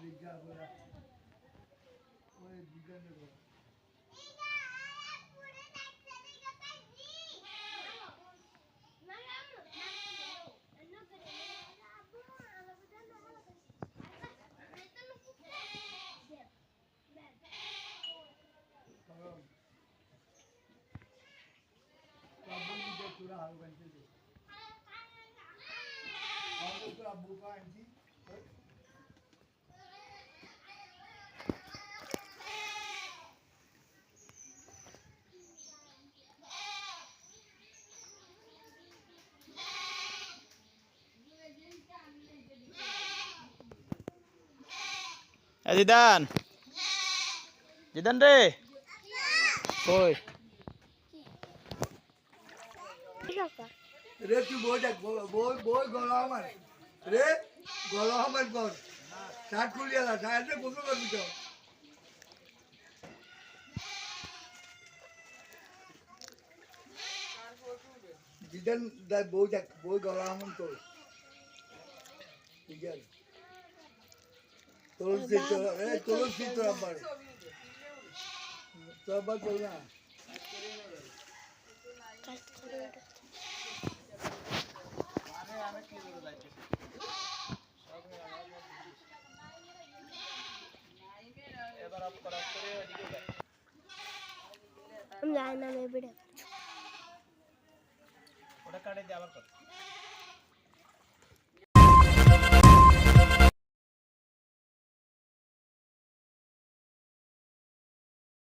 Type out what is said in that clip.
বিজ্ঞাপন ওই বিজ্ঞানের लागू करने के और ऊपर अबू का aunty Zidan. Zidan deh. Koi. রে তুই বই দেখ বই- বই গলা আমার। রে গলা আমার শার্ট খুলিয়ে দা শার্টে গোসল করবি তো জিদান দেখ বই দেখ বই গলা আমার তোর। ঠিক আছে। তোর তুলসী তোর আবার। তোর আবার চল না। আমি জানি না আমি ভিডিও ওটা কাটে দিয়ে আবার কর